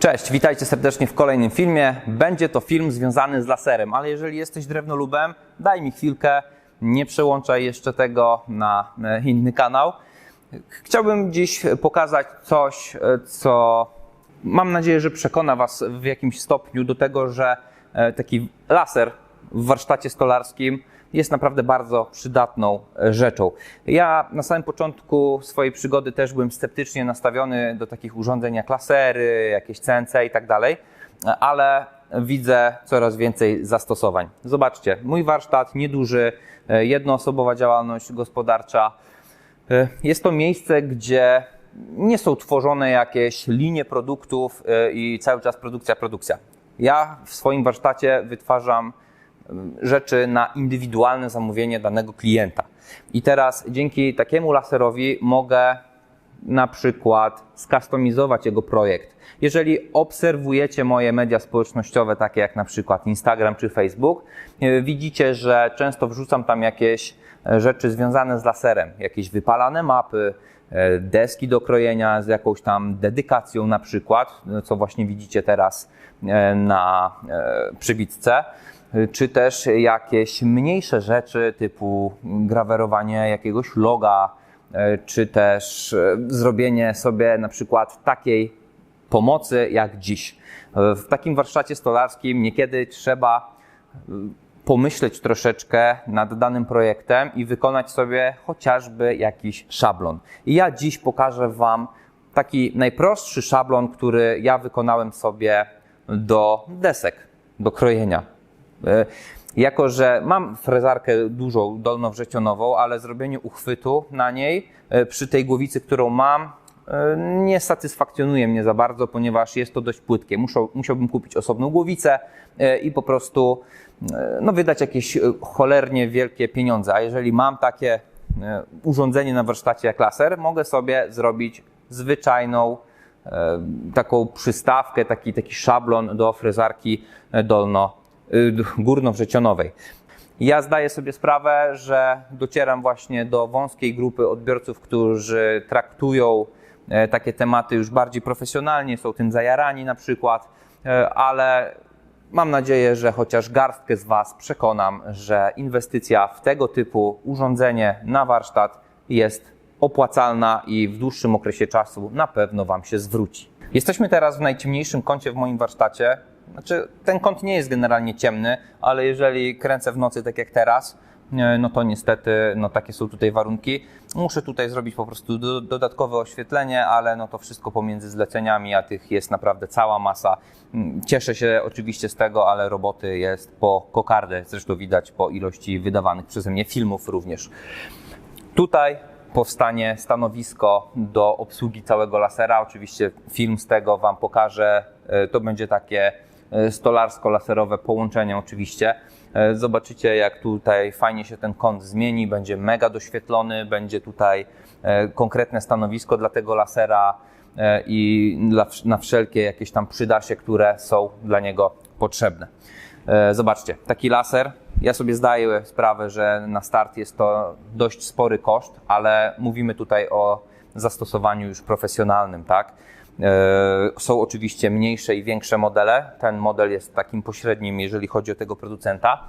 Cześć, witajcie serdecznie w kolejnym filmie. Będzie to film związany z laserem, ale jeżeli jesteś drewnolubem, daj mi chwilkę, nie przełączaj jeszcze tego na e, inny kanał. Chciałbym dziś pokazać coś, e, co mam nadzieję, że przekona Was w jakimś stopniu do tego, że e, taki laser w warsztacie stolarskim jest naprawdę bardzo przydatną e, rzeczą. Ja na samym początku swojej przygody też byłem sceptycznie nastawiony do takich urządzeń jak lasery, jakieś CNC i tak dalej, ale widzę coraz więcej zastosowań. Zobaczcie, mój warsztat nieduży, e, jednoosobowa działalność gospodarcza. E, Jest to miejsce, gdzie nie są tworzone jakieś linie produktów i cały czas produkcja, produkcja. Ja w swoim warsztacie wytwarzam rzeczy na indywidualne zamówienie danego klienta. I teraz dzięki takiemu laserowi mogę na przykład skustomizować jego projekt. Jeżeli obserwujecie moje media społecznościowe, takie jak na przykład Instagram czy Facebook, e, widzicie, że często wrzucam tam jakieś e, rzeczy związane z laserem, jakieś wypalane mapy, e, deski do krojenia z jakąś tam dedykacją na przykład, co właśnie widzicie teraz na przybitce czy też jakieś mniejsze rzeczy typu grawerowanie jakiegoś loga, e, czy też e, zrobienie sobie na przykład takiej pomocy jak dziś. E, W takim warsztacie stolarskim niekiedy trzeba pomyśleć troszeczkę nad danym projektem i wykonać sobie chociażby jakiś szablon. I ja dziś pokażę Wam taki najprostszy szablon, który ja wykonałem sobie do desek, do krojenia. E, Jako, że mam frezarkę dużą, dolnowrzecionową, ale zrobienie uchwytu na niej e, przy tej głowicy, którą mam, e, nie satysfakcjonuje mnie za bardzo, ponieważ jest to dość płytkie. Muszą, musiałbym kupić osobną głowicę i po prostu no, wydać jakieś cholernie wielkie pieniądze. A jeżeli mam takie urządzenie na warsztacie jak laser, mogę sobie zrobić zwyczajną taką przystawkę, taki, taki szablon do frezarki dolno, górnowrzecionowej. Ja zdaję sobie sprawę, że docieram właśnie do wąskiej grupy odbiorców, którzy traktują e, takie tematy już bardziej profesjonalnie, są tym zajarani na przykład, e, ale mam nadzieję, że chociaż garstkę z Was przekonam, że inwestycja w tego typu urządzenie na warsztat jest opłacalna i w dłuższym okresie czasu na pewno Wam się zwróci. Jesteśmy teraz w najciemniejszym kącie w moim warsztacie. Znaczy, ten kąt nie jest generalnie ciemny, ale jeżeli kręcę w nocy tak jak teraz, e, no to niestety, no takie są tutaj warunki. Muszę tutaj zrobić po prostu do, dodatkowe oświetlenie, ale no to wszystko pomiędzy zleceniami, a tych jest naprawdę cała masa. Mm, Cieszę się oczywiście z tego, ale roboty jest po kokardę, zresztą widać po ilości wydawanych przeze mnie filmów również. Tutaj powstanie stanowisko do obsługi całego lasera. Oczywiście film z tego Wam pokażę. E, To będzie takie stolarsko-laserowe połączenie oczywiście. E, Zobaczycie jak tutaj fajnie się ten kąt zmieni, będzie mega doświetlony, będzie tutaj e, konkretne stanowisko dla tego lasera e, i na wszelkie jakieś tam przydasie, które są dla niego potrzebne. E, Zobaczcie, taki laser. Ja sobie zdaję sprawę, że na start jest to dość spory koszt, ale mówimy tutaj o zastosowaniu już profesjonalnym, tak? E, Są oczywiście mniejsze i większe modele. Ten model jest takim pośrednim, jeżeli chodzi o tego producenta.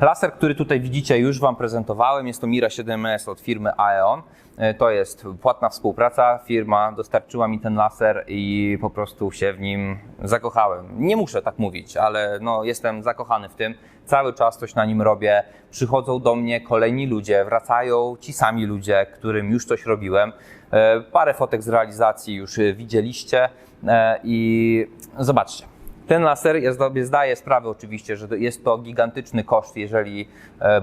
Laser, który tutaj widzicie, już Wam prezentowałem. Jest to Mira 7S od firmy Aeon. E, To jest płatna współpraca. Firma dostarczyła mi ten laser i po prostu się w nim zakochałem. Nie muszę tak mówić, ale no, jestem zakochany w tym. Cały czas coś na nim robię. Przychodzą do mnie kolejni ludzie, wracają ci sami ludzie, którym już coś robiłem. E, Parę fotek z realizacji już e, widzieliście e, i zobaczcie. Ten laser, ja sobie zdaję sprawę oczywiście, że jest to gigantyczny koszt, jeżeli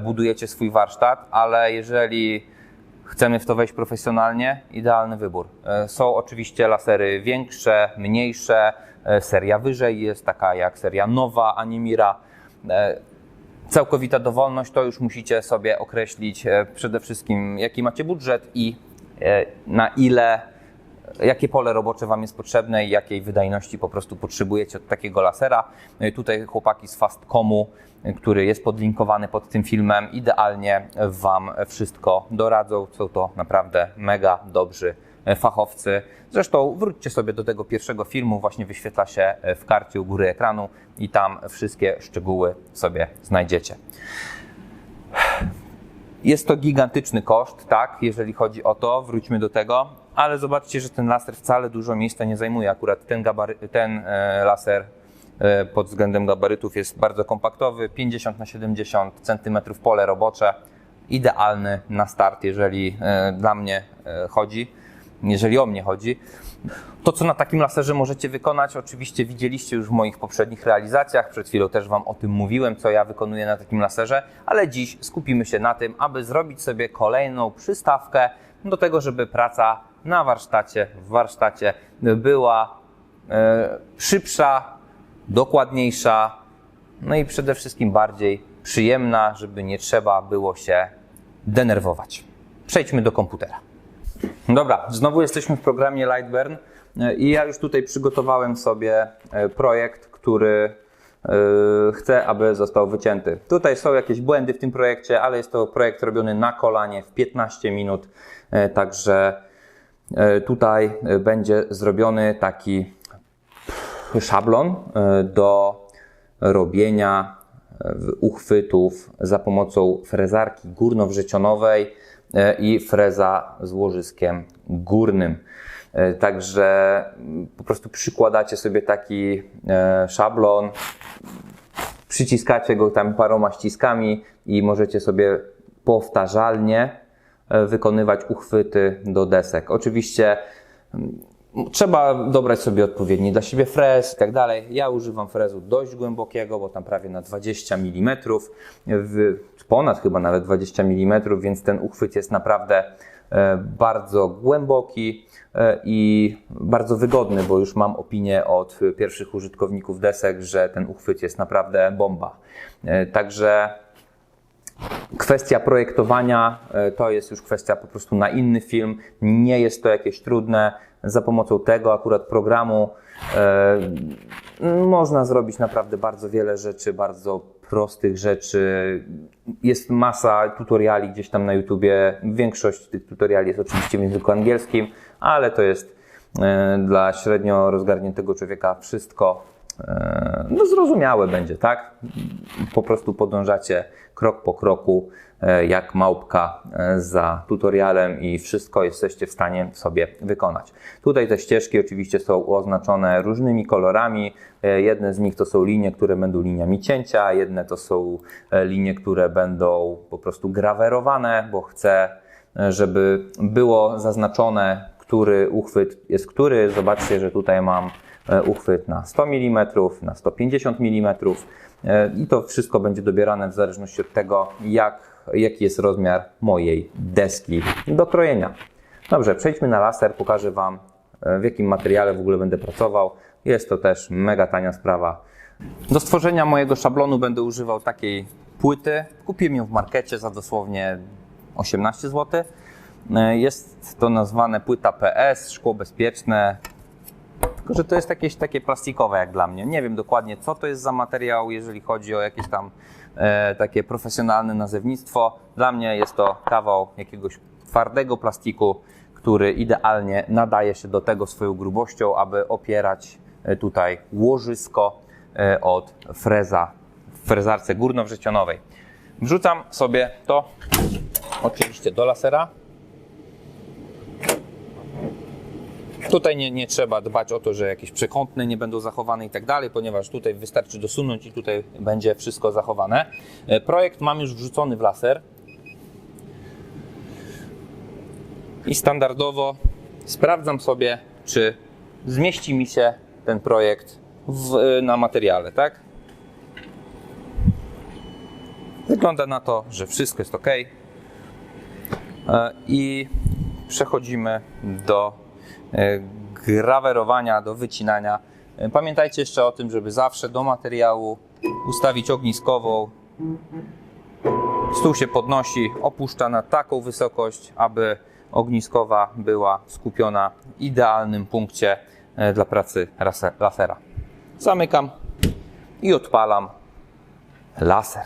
budujecie swój warsztat, ale jeżeli chcemy w to wejść profesjonalnie, idealny wybór. Są oczywiście lasery większe, mniejsze, seria wyżej jest taka jak seria nowa Animira. Całkowita dowolność to już musicie sobie określić e, przede wszystkim jaki macie budżet i e, na ile jakie pole robocze Wam jest potrzebne i jakiej wydajności po prostu potrzebujecie od takiego lasera. No Tutaj chłopaki z Fastcomu, który jest podlinkowany pod tym filmem, idealnie Wam wszystko doradzą. Są to naprawdę mega dobrzy fachowcy. Zresztą wróćcie sobie do tego pierwszego filmu, właśnie wyświetla się e, w karcie u góry ekranu i tam wszystkie szczegóły sobie znajdziecie. Jest to gigantyczny koszt, tak, jeżeli chodzi o to, wróćmy do tego, ale zobaczcie, że ten laser wcale dużo miejsca nie zajmuje. Akurat ten, gabary, ten e, laser e, pod względem gabarytów jest bardzo kompaktowy, 50 na 70 cm pole robocze, idealny na start, jeżeli e, dla mnie e, chodzi, jeżeli o mnie chodzi. To, co na takim laserze możecie wykonać, oczywiście widzieliście już w moich poprzednich realizacjach. Przed chwilą też Wam o tym mówiłem, co ja wykonuję na takim laserze, ale dziś skupimy się na tym, aby zrobić sobie kolejną przystawkę do tego, żeby praca na warsztacie, w warsztacie była e, szybsza, dokładniejsza, no i przede wszystkim bardziej przyjemna, żeby nie trzeba było się denerwować. Przejdźmy do komputera. Dobra, znowu jesteśmy w programie Lightburn e, i ja już tutaj przygotowałem sobie e, projekt, który e, chcę, aby został wycięty. Tutaj są jakieś błędy w tym projekcie, ale jest to projekt robiony na kolanie w 15 minut, także tutaj będzie zrobiony taki szablon do robienia uchwytów za pomocą frezarki górnowrzecionowej i freza z łożyskiem górnym. E, Także mm, po prostu przykładacie sobie taki e, szablon, przyciskacie go tam paroma ściskami i możecie sobie powtarzalnie e, wykonywać uchwyty do desek. Oczywiście mm, trzeba dobrać sobie odpowiedni dla siebie frez i tak dalej. Ja używam frezu dość głębokiego, bo tam prawie na 20 mm, ponad chyba nawet 20 mm, więc ten uchwyt jest naprawdę e, bardzo głęboki e, i bardzo wygodny, bo już mam opinię od pierwszych użytkowników desek, że ten uchwyt jest naprawdę bomba. E, Także Kwestia projektowania to jest już kwestia po prostu na inny film. Nie jest to jakieś trudne. Za pomocą tego akurat programu e, można zrobić naprawdę bardzo wiele rzeczy, bardzo prostych rzeczy. Jest masa tutoriali gdzieś tam na YouTubie. Większość tych tutoriali jest oczywiście w języku angielskim, ale to jest e, dla średnio rozgarniętego człowieka wszystko e, no zrozumiałe będzie, tak? Po prostu podążacie krok po kroku, e, jak małpka e, za tutorialem i wszystko jesteście w stanie sobie wykonać. Tutaj te ścieżki oczywiście są oznaczone różnymi kolorami. E, Jedne z nich to są linie, które będą liniami cięcia, jedne to są linie, które będą po prostu grawerowane, bo chcę, żeby było zaznaczone, który uchwyt jest który. Zobaczcie, że tutaj mam uchwyt na 100 mm, na 150 mm i to wszystko będzie dobierane w zależności od tego, jak, jaki jest rozmiar mojej deski do krojenia. Dobrze, przejdźmy na laser, pokażę Wam e, w jakim materiale w ogóle będę pracował. Jest to też mega tania sprawa. Do stworzenia mojego szablonu będę używał takiej płyty. Kupiłem ją w markecie za dosłownie 18 zł. E, Jest to nazwane płyta PS, szkło bezpieczne, tylko, że to jest jakieś takie plastikowe jak dla mnie. Nie wiem dokładnie, co to jest za materiał, jeżeli chodzi o jakieś tam e, takie profesjonalne nazewnictwo. Dla mnie jest to kawał jakiegoś twardego plastiku, który idealnie nadaje się do tego swoją grubością, aby opierać e, tutaj łożysko e, od freza w frezarce górnowrzecionowej. Wrzucam sobie to oczywiście do lasera. Tutaj nie, nie trzeba dbać o to, że jakieś przekątne nie będą zachowane i tak dalej, ponieważ tutaj wystarczy dosunąć i tutaj będzie wszystko zachowane. E, Projekt mam już wrzucony w laser. I standardowo sprawdzam sobie, czy zmieści mi się ten projekt w, na materiale, tak? Wygląda na to, że wszystko jest ok. E, I przechodzimy do e, grawerowania, do wycinania. E, Pamiętajcie jeszcze o tym, żeby zawsze do materiału ustawić ogniskową. Stół się podnosi, opuszcza na taką wysokość, aby ogniskowa była skupiona w idealnym punkcie e, dla pracy lasera. Zamykam i odpalam laser.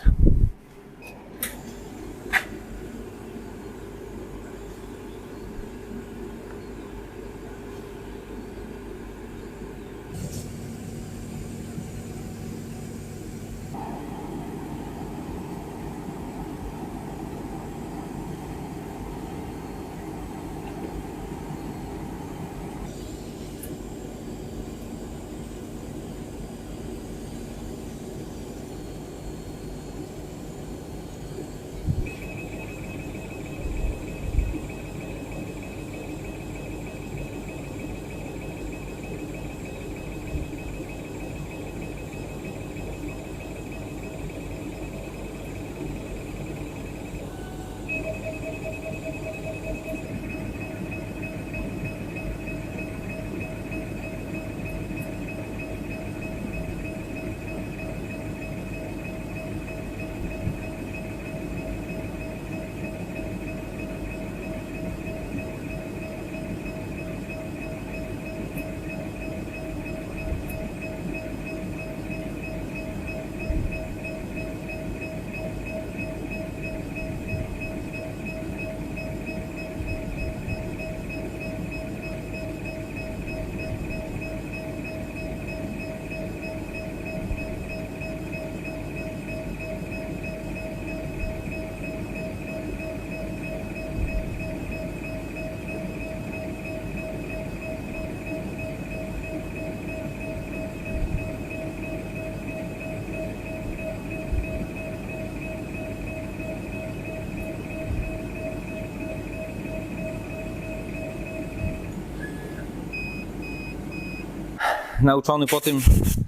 Nauczony po tym,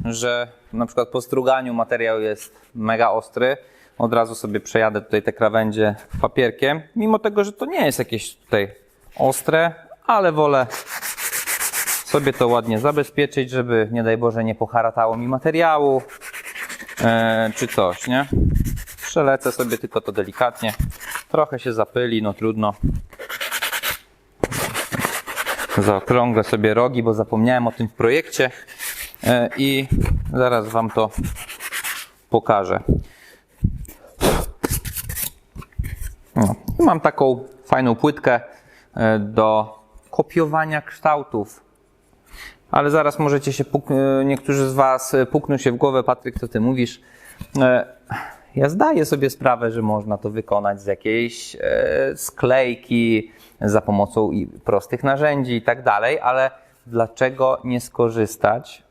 że na przykład po struganiu materiał jest mega ostry, od razu sobie przejadę tutaj te krawędzie papierkiem, mimo tego, że to nie jest jakieś tutaj ostre, ale wolę sobie to ładnie zabezpieczyć, żeby nie daj Boże nie poharatało mi materiału e, czy coś, nie? Przelecę sobie tylko to delikatnie. Trochę się zapyli, no trudno. Zaokrąglę sobie rogi, bo zapomniałem o tym w projekcie e, i zaraz Wam to pokażę. No. Mam taką fajną płytkę e, do kopiowania kształtów. Ale zaraz możecie się, e, niektórzy z Was pukną się w głowę, Patryk, co Ty mówisz. Ja zdaję sobie sprawę, że można to wykonać z jakiejś sklejki, za pomocą prostych narzędzi i tak dalej, ale dlaczego nie skorzystać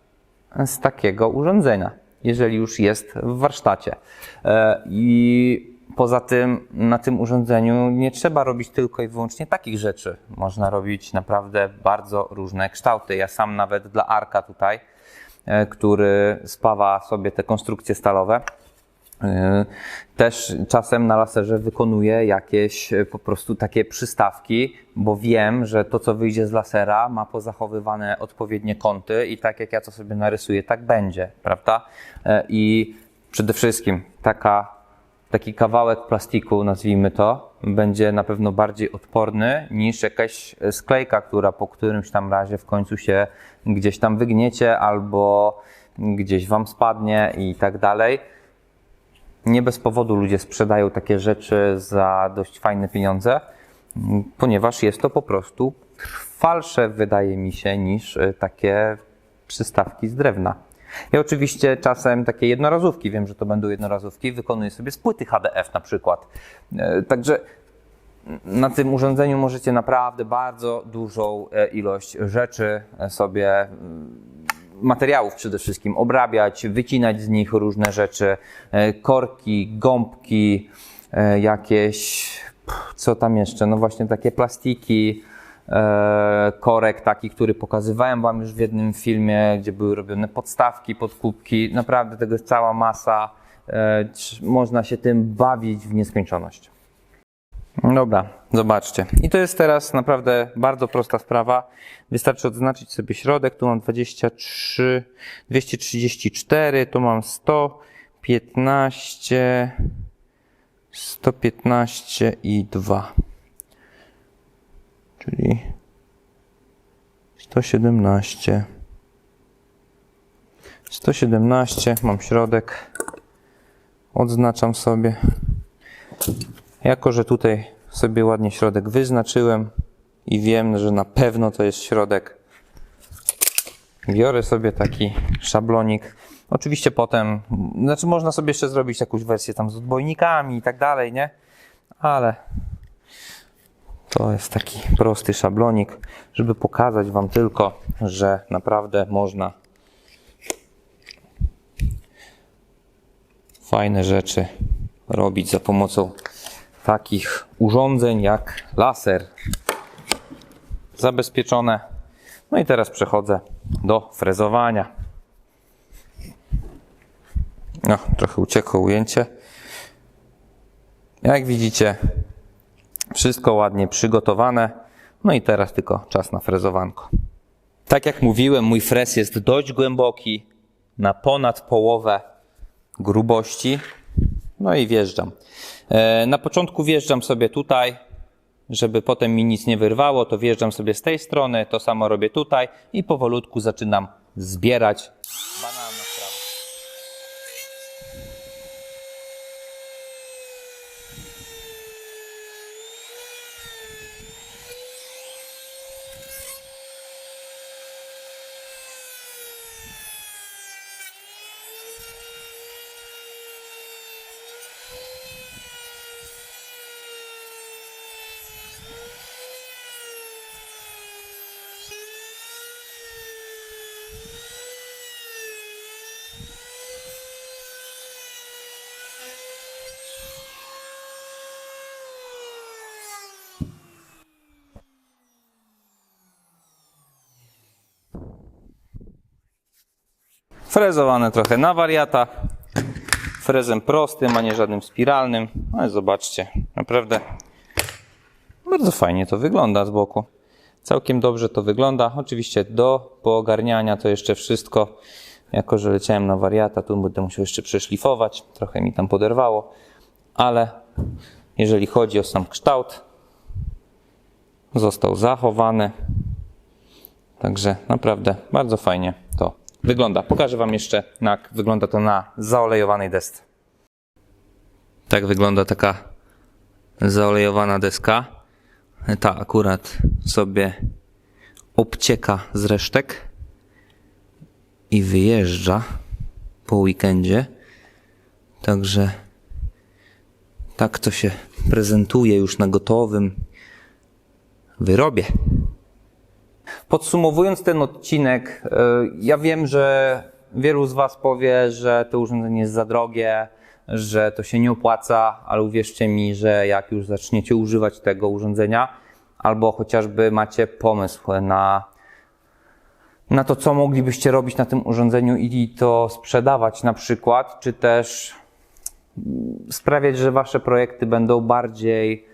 z takiego urządzenia, jeżeli już jest w warsztacie? E, I poza tym na tym urządzeniu nie trzeba robić tylko i wyłącznie takich rzeczy. Można robić naprawdę bardzo różne kształty. Ja sam nawet dla Arka tutaj, e, który spawa sobie te konstrukcje stalowe, też czasem na laserze wykonuję jakieś e, po prostu takie przystawki, bo wiem, że to, co wyjdzie z lasera, ma pozachowywane odpowiednie kąty i tak jak ja to sobie narysuję, tak będzie, prawda? E, I przede wszystkim taka taki kawałek plastiku, nazwijmy to, będzie na pewno bardziej odporny niż jakaś sklejka, która po którymś tam razie w końcu się gdzieś tam wygniecie albo gdzieś wam spadnie i tak dalej. Nie bez powodu ludzie sprzedają takie rzeczy za dość fajne pieniądze, ponieważ jest to po prostu trwalsze, wydaje mi się, niż y, takie przystawki z drewna. Ja oczywiście czasem takie jednorazówki, wiem, że to będą jednorazówki, wykonuję sobie z płyty HDF na przykład. E, Także na tym urządzeniu możecie naprawdę bardzo dużą e, ilość rzeczy e, sobie, mm, materiałów przede wszystkim obrabiać, wycinać z nich różne rzeczy, e, korki, gąbki, e, jakieś, co tam jeszcze, no właśnie takie plastiki, e, korek taki, który pokazywałem Wam już w jednym filmie, gdzie były robione podstawki, podkubki, naprawdę tego jest cała masa, można się tym bawić w nieskończoność. Dobra, zobaczcie. I to jest teraz naprawdę bardzo prosta sprawa. Wystarczy odznaczyć sobie środek. Tu mam 23, 234, tu mam 115, 115 i 2. Czyli 117. 117, mam środek. Odznaczam sobie. Jako, że tutaj sobie ładnie środek wyznaczyłem i wiem, że na pewno to jest środek, biorę sobie taki szablonik. Oczywiście potem, znaczy można sobie jeszcze zrobić jakąś wersję tam z odbojnikami i tak dalej, nie? Ale to jest taki prosty szablonik, żeby pokazać Wam tylko, że naprawdę można fajne rzeczy robić za pomocą takich urządzeń jak laser. Zabezpieczone. No i teraz przechodzę do frezowania. No, trochę uciekło ujęcie. Jak widzicie, wszystko ładnie przygotowane. No i teraz tylko czas na frezowanko. Tak jak mówiłem, mój frez jest dość głęboki, na ponad połowę grubości. No i wjeżdżam. E, Na początku wjeżdżam sobie tutaj, żeby potem mi nic nie wyrwało, to wjeżdżam sobie z tej strony, to samo robię tutaj i powolutku zaczynam zbierać banana w frezowane trochę na wariata. Frezem prostym, a nie żadnym spiralnym. Ale zobaczcie, naprawdę bardzo fajnie to wygląda z boku. Całkiem dobrze to wygląda. Oczywiście do poogarniania to jeszcze wszystko. Jako, że leciałem na wariata, tu będę musiał jeszcze przeszlifować. Trochę mi tam poderwało. Ale jeżeli chodzi o sam kształt, został zachowany. Także naprawdę bardzo fajnie to wygląda. Pokażę Wam jeszcze, jak wygląda to na zaolejowanej desce. Tak wygląda taka zaolejowana deska. Ta akurat sobie obcieka z resztek i wyjeżdża po weekendzie. Także tak to się prezentuje już na gotowym wyrobie. Podsumowując ten odcinek, e, ja wiem, że wielu z Was powie, że to urządzenie jest za drogie, że to się nie opłaca, ale uwierzcie mi, że jak już zaczniecie używać tego urządzenia, albo chociażby macie pomysł na, na to, co moglibyście robić na tym urządzeniu i to sprzedawać na przykład, czy też sprawiać, że Wasze projekty będą bardziej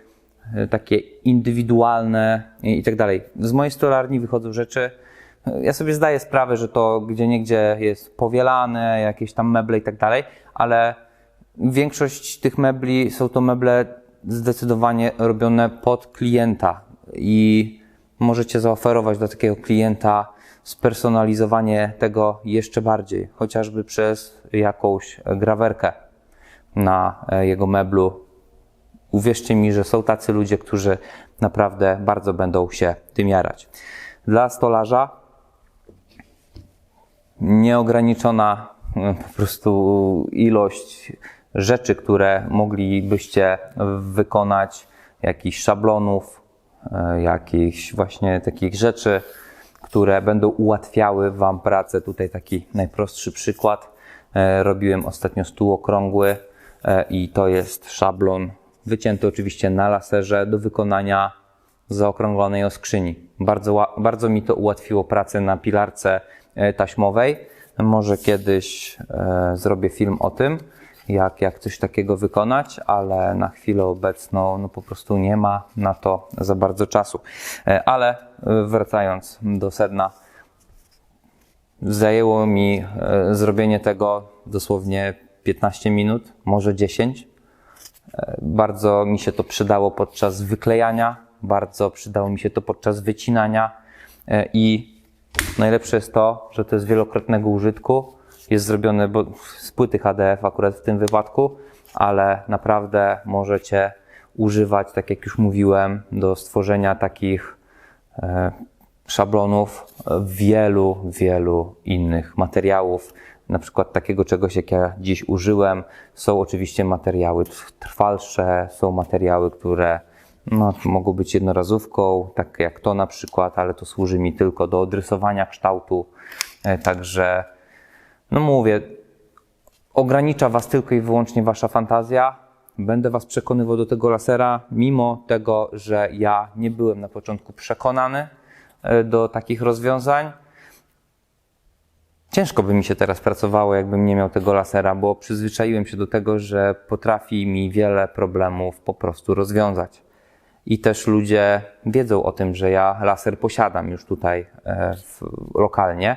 takie indywidualne i, tak dalej. Z mojej stolarni wychodzą rzeczy. e, Ja sobie zdaję sprawę, że to gdzie niegdzie jest powielane, jakieś tam meble i tak dalej, ale większość tych mebli są to meble zdecydowanie robione pod klienta i możecie zaoferować dla takiego klienta spersonalizowanie tego jeszcze bardziej, chociażby przez jakąś grawerkę na e, jego meblu. Uwierzcie mi, że są tacy ludzie, którzy naprawdę bardzo będą się tym jarać. Dla stolarza nieograniczona e, po prostu ilość rzeczy, które moglibyście wykonać, jakichś szablonów, e, jakichś właśnie takich rzeczy, które będą ułatwiały Wam pracę. Tutaj taki najprostszy przykład. E, Robiłem ostatnio stół okrągły e, i to jest szablon wycięty oczywiście na laserze do wykonania zaokrąglonej oskrzyni. Bardzo, bardzo mi to ułatwiło pracę na pilarce e, taśmowej. Może kiedyś e, zrobię film o tym, jak, jak coś takiego wykonać, ale na chwilę obecną no po prostu nie ma na to za bardzo czasu. E, Ale e, wracając do sedna, zajęło mi e, zrobienie tego dosłownie 15 minut, może 10. Bardzo mi się to przydało podczas wyklejania, bardzo przydało mi się to podczas wycinania e, i najlepsze jest to, że to jest wielokrotnego użytku. Jest zrobione z płyty HDF akurat w tym wypadku, ale naprawdę możecie używać, tak jak już mówiłem, do stworzenia takich e, szablonów wielu, wielu innych materiałów. Na przykład takiego czegoś, jak ja dziś użyłem. Są oczywiście materiały trwalsze, są materiały, które no, mogą być jednorazówką, tak jak to na przykład, ale to służy mi tylko do odrysowania kształtu. E, Także, no mówię, ogranicza Was tylko i wyłącznie Wasza fantazja. Będę Was przekonywał do tego lasera, mimo tego, że ja nie byłem na początku przekonany e, do takich rozwiązań. Ciężko by mi się teraz pracowało, jakbym nie miał tego lasera, bo przyzwyczaiłem się do tego, że potrafi mi wiele problemów po prostu rozwiązać. I też ludzie wiedzą o tym, że ja laser posiadam już tutaj e, w, lokalnie.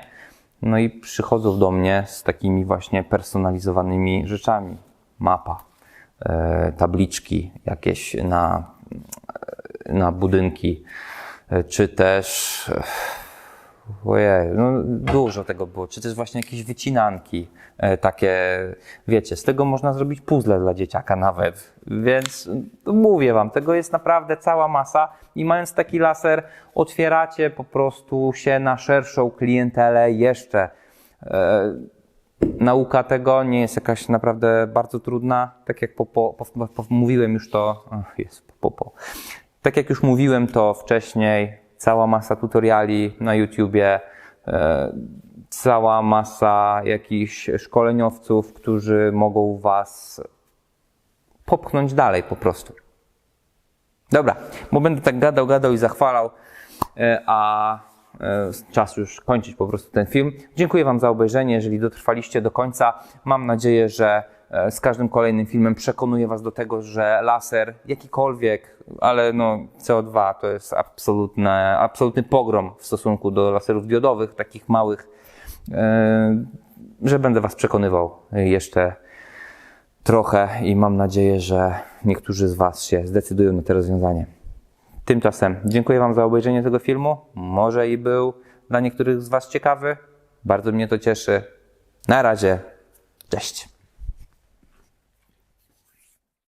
No i przychodzą do mnie z takimi właśnie personalizowanymi rzeczami. Mapa, e, tabliczki jakieś na, na budynki, e, czy też Ojej, no dużo tego było. Czy też właśnie jakieś wycinanki, e, takie, wiecie, z tego można zrobić puzzle dla dzieciaka nawet. Więc no, mówię wam, tego jest naprawdę cała masa i mając taki laser, otwieracie po prostu się na szerszą klientelę jeszcze. E, nauka tego nie jest jakaś naprawdę bardzo trudna. Tak jak po, po, po, mówiłem już to, jest po, po. Tak jak już mówiłem to wcześniej, cała masa tutoriali na YouTubie, e, cała masa jakichś szkoleniowców, którzy mogą Was popchnąć dalej po prostu. Dobra, bo będę tak gadał, gadał i zachwalał, e, a e, czas już kończyć po prostu ten film. Dziękuję Wam za obejrzenie. Jeżeli dotrwaliście do końca, mam nadzieję, że z każdym kolejnym filmem przekonuję Was do tego, że laser jakikolwiek, ale no CO2 to jest absolutne, absolutny pogrom w stosunku do laserów diodowych, takich małych, e, że będę Was przekonywał jeszcze trochę i mam nadzieję, że niektórzy z Was się zdecydują na to rozwiązanie. Tymczasem dziękuję Wam za obejrzenie tego filmu. Może i był dla niektórych z Was ciekawy. Bardzo mnie to cieszy. Na razie. Cześć.